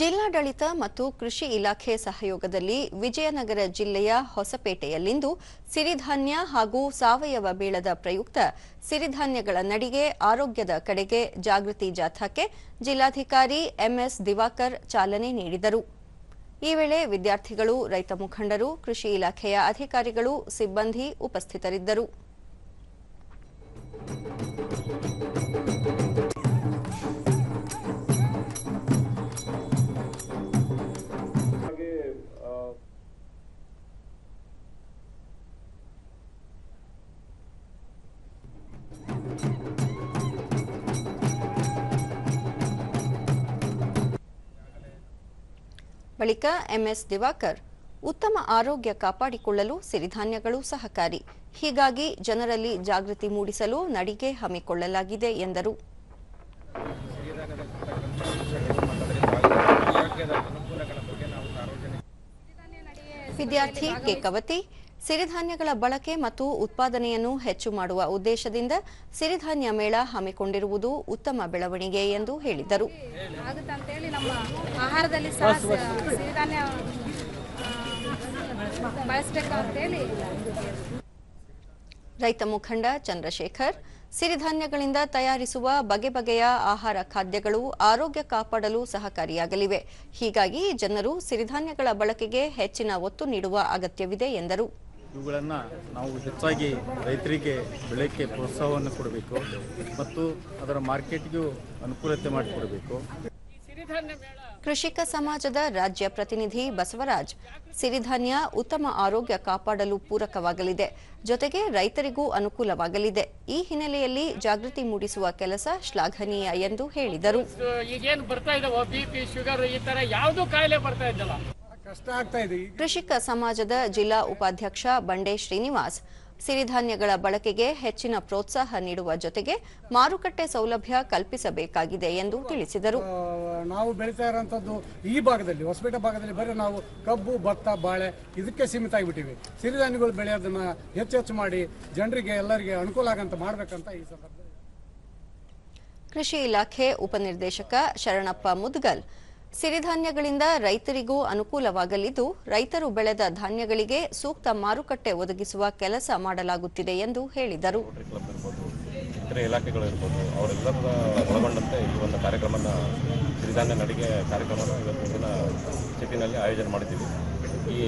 ಜಿಲ್ಲಾಡಳಿತ ಮತ್ತು ಕೃಷಿ ಇಲಾಖೆ ಸಹಯೋಗದಲ್ಲಿ ವಿಜಯನಗರ ಜಿಲ್ಲೆಯ ಹೊಸಪೇಟೆಯಲ್ಲಿಂದು ಸಿರಿಧಾನ್ಯ ಹಾಗೂ ಸಾವಯವ ಬೀಳದ ಪ್ರಯುಕ್ತ ಸಿರಿಧಾನ್ಯಗಳ ನಡಿಗೆ ಆರೋಗ್ಯದ ಕಡೆಗೆ ಜಾಗೃತಿ ಜಾಥಾಕ್ಕೆ ಜಿಲ್ಲಾಧಿಕಾರಿ ಎಂಎಸ್ ದಿವಾಕರ್ ಚಾಲನೆ ನೀಡಿದರು. ಈ ವೇಳೆ ವಿದ್ಯಾರ್ಥಿಗಳು, ರೈತ ಮುಖಂಡರು, ಕೃಷಿ ಇಲಾಖೆಯ ಅಧಿಕಾರಿಗಳು, ಸಿಬ್ಬಂದಿ ಉಪಸ್ಥಿತರಿದ್ದರು. ಬಳಿಕ ಎಂಎಸ್ ದಿವಾಕರ್, ಉತ್ತಮ ಆರೋಗ್ಯ ಕಾಪಾಡಿಕೊಳ್ಳಲು ಸಿರಿಧಾನ್ಯಗಳು ಸಹಕಾರಿ. ಹೀಗಾಗಿ ಜನರಲ್ಲಿ ಜಾಗೃತಿ ಮೂಡಿಸಲು ನಡಿಗೆ ಹಮ್ಮಿಕೊಳ್ಳಲಾಗಿದೆ ಎಂದರು. ವಿದ್ಯಾರ್ಥಿ ಕೇಕವತಿ ಸಿರಿಧಾನ್ಯಗಳ ಬಳಕೆ ಮತ್ತು ಉತ್ಪಾದನೆಯನ್ನು ಹೆಚ್ಚು ಮಾಡುವ ಉದ್ದೇಶದಿಂದ ಸಿರಿಧಾನ್ಯ ಮೇಳ ಹಮ್ಮಿಕೊಂಡಿರುವುದು ಉತ್ತಮ ಬೆಳವಣಿಗೆ ಎಂದು ಹೇಳಿದರು. ರೈತ ಮುಖಂಡ ಚಂದ್ರಶೇಖರ್ ಸಿರಿಧಾನ್ಯಗಳಿಂದ ತಯಾರಿಸುವ ಬಗೆ ಬಗೆಯ ಆಹಾರ ಖಾದ್ಯಗಳು ಆರೋಗ್ಯ ಕಾಪಾಡಲು ಸಹಕಾರಿಯಾಗಲಿವೆ. ಹೀಗಾಗಿ ಜನರು ಸಿರಿಧಾನ್ಯಗಳ ಬಳಕೆಗೆ ಹೆಚ್ಚಿನ ಒತ್ತು ನೀಡುವ ಅಗತ್ಯವಿದೆ ಎಂದರು. ಇವುಗಳನ್ನು ನಾವು ಹೆಚ್ಚಾಗಿ ರೈತರಿಗೆ ಬೆಳೆಕ್ಕೆ ಪ್ರೋತ್ಸಾಹವನ್ನು ಕೊಡಬೇಕು ಮತ್ತು ಅದರ ಮಾರ್ಕೆಟ್ಗೂ ಅನುಕೂಲತೆ ಮಾಡಿಕೊಡಬೇಕು. ಕೃಷಿಕ ಸಮಾಜದ ರಾಜ್ಯ ಪ್ರತಿನಿಧಿ ಬಸವರಾಜ್ ಸಿರಿಧಾನ್ಯ ಉತ್ತಮ ಆರೋಗ್ಯ ಕಾಪಾಡಲು ಪೂರಕವಾಗಲಿದೆ ಜೊತೆಗೆ ರೈತರಿಗೂ ಅನುಕೂಲವಾಗಲಿದೆ. ಈ ಹಿನ್ನೆಲೆಯಲ್ಲಿ ಜಾಗೃತಿ ಮೂಡಿಸುವ ಕೆಲಸ ಶ್ಲಾಘನೀಯ ಎಂದು ಹೇಳಿದರು. ಈಗೇನು ಬರ್ತಾ ಇದೆ ಬಿ ಪಿ ಶುಗರ್ ಈ ತರ ಯಾವುದು ಕಾಯಿಲೆ ಬರ್ತಾ ಇದ್ದಲ್ಲ. ಕೃಷಿಕ ಸಮಾಜದ ಜಿಲ್ಲಾ ಉಪಾಧ್ಯಕ್ಷ ಬಂಡೆ ಶ್ರೀನಿವಾಸ್ ಸಿರಿಧಾನ್ಯಗಳ ಬಳಕೆಗೆ ಹೆಚ್ಚಿನ ಪ್ರೋತ್ಸಾಹ ನೀಡುವ ಜೊತೆಗೆ ಮಾರುಕಟ್ಟೆ ಸೌಲಭ್ಯ ಕಲ್ಪಿಸಬೇಕಾಗಿದೆ ಎಂದು ತಿಳಿಸಿದರು. ನಾವು ಬೆಳೀತಾ ಇರುವಂತದ್ದು ಈ ಭಾಗದಲ್ಲಿ ಹೊಸಪೇಟೆ ಭಾಗದಲ್ಲಿ ಬರೀ ನಾವು ಕಬ್ಬು ಭತ್ತ ಬಾಳೆ ಇದಕ್ಕೆ ಸೀಮಿತ ಆಗಿಬಿಟ್ಟಿವಿ. ಸಿರಿಧಾನ್ಯಗಳು ಬೆಳೆಯೋದನ್ನ ಹೆಚ್ಚು ಹೆಚ್ಚು ಮಾಡಿ ಜನರಿಗೆ ಎಲ್ಲರಿಗೆ ಅನುಕೂಲ ಆಗಂತ ಮಾಡಬೇಕಂತ ಈ ಸಂದರ್ಭದಲ್ಲಿ. ಕೃಷಿ ಇಲಾಖೆ ಉಪನಿರ್ದೇಶಕ ಶರಣಪ್ಪ ಮುದ್ಗಲ್ ಸಿರಿಧಾನ್ಯಗಳಿಂದ ರೈತರಿಗೂ ಅನುಕೂಲವಾಗಲಿದ್ದು, ರೈತರು ಬೆಳೆದ ಧಾನ್ಯಗಳಿಗೆ ಸೂಕ್ತ ಮಾರುಕಟ್ಟೆ ಒದಗಿಸುವ ಕೆಲಸ ಮಾಡಲಾಗುತ್ತಿದೆ ಎಂದು ಹೇಳಿದರು. ರೋಟರಿ ಕ್ಲಬ್ ಇರ್ಬೋದು ಅವರೆಲ್ಲರ ಒಳಗೊಂಡಂತೆ ಈ ಒಂದು ಕಾರ್ಯಕ್ರಮನ, ಸಿರಿಧಾನ್ಯ ನಡಿಗೆ ಕಾರ್ಯಕ್ರಮನ ಇವತ್ತು ದಿನ ಸಿಟಿನಲ್ಲಿ ಆಯೋಜನೆ ಮಾಡಿದ್ದೀವಿ. ಈ